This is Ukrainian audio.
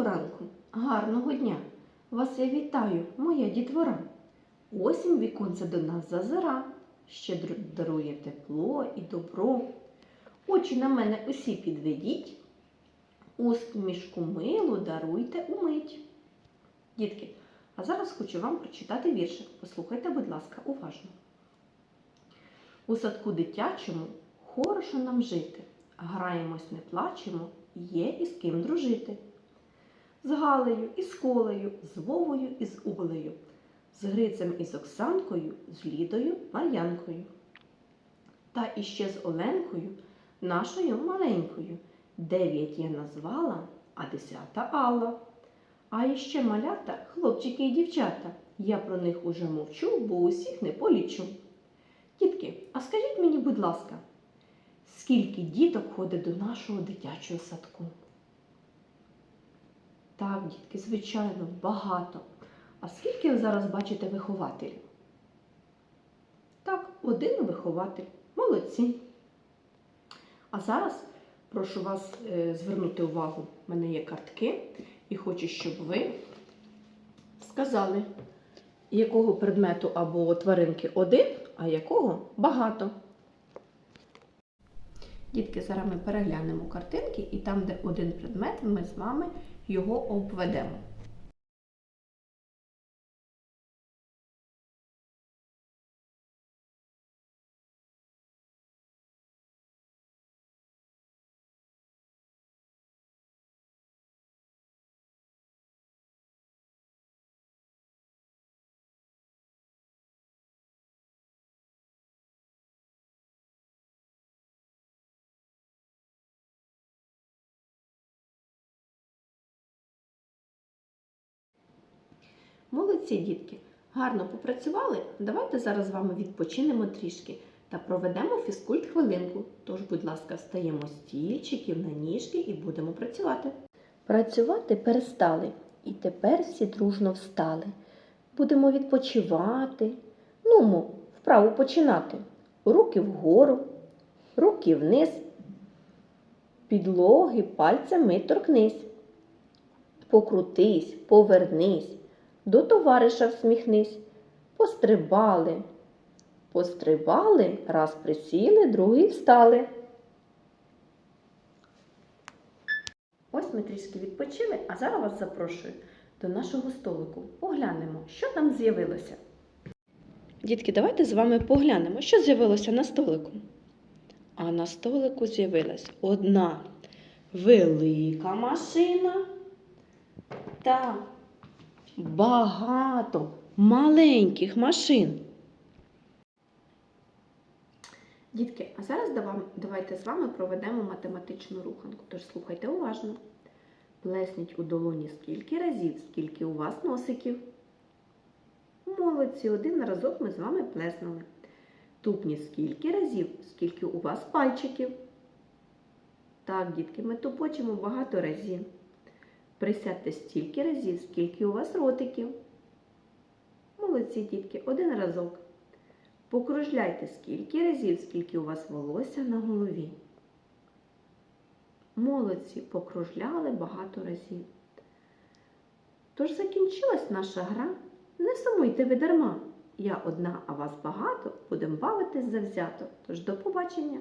Доброго ранку, гарного дня! Вас я вітаю, моя дітвора. Осінь віконце до нас зазира, щедро дарує тепло і добро. Очі на мене усі підведіть, усмішку милу даруйте умить. Дітки, а зараз хочу вам прочитати віршик. Послухайте, будь ласка, уважно. У садку дитячому хорошо нам жити, граємось, не плачемо, є із ким дружити. З Галею, і з Колею, з Вовою і з Олею, з Грицем і з Оксанкою, з Лідою, Мар'янкою. Та іще з Оленкою, нашою маленькою. Дев'ять я назвала, а десята Алла. А іще малята, хлопчики і дівчата. Я про них уже мовчу, бо усіх не полічу. Дітки, а скажіть мені, будь ласка, скільки діток ходить до нашого дитячого садку? Дітки, звичайно, багато. А скільки ви зараз бачите вихователів? Так, один вихователь. Молодці. А зараз прошу вас е, звернути увагу. У мене є картки, і хочу, щоб ви сказали, якого предмету або тваринки один, а якого багато. Дітки, зараз ми переглянемо картинки, і там, де один предмет, ми з вами його обведемо. Молодці, дітки! Гарно попрацювали. Давайте зараз з вами відпочинемо трішки та проведемо фізкульт хвилинку. Тож, будь ласка, встаємо з стільчиків на ніжки і будемо працювати. Працювати перестали, і тепер всі дружно встали. Будемо відпочивати. Нумо, вправу починати. Руки вгору, руки вниз. Підлоги пальцями торкнись. Покрутись, повернись. До товариша всміхнись. Пострибали. Пострибали, раз присіли, другий встали. Ось ми трішки відпочили, а зараз вас запрошую до нашого столику. Поглянемо, що там з'явилося. Дітки, давайте з вами поглянемо, що з'явилося на столику. А на столику з'явилась одна велика машина та багато маленьких машин. Дітки, а зараз давайте з вами проведемо математичну руханку. Тож слухайте уважно. Плесніть у долоні скільки разів, скільки у вас носиків. Молодці, один разок ми з вами плеснули. Тупніть скільки разів, скільки у вас пальчиків. Так, дітки, ми тупочемо багато разів. Присядьте стільки разів, скільки у вас ротиків. Молодці, дітки, один разок. Покружляйте скільки разів, скільки у вас волосся на голові. Молодці, покружляли багато разів. Тож закінчилась наша гра. Не сумуйте ви дарма. Я одна, а вас багато, будемо бавитись завзято. Тож до побачення!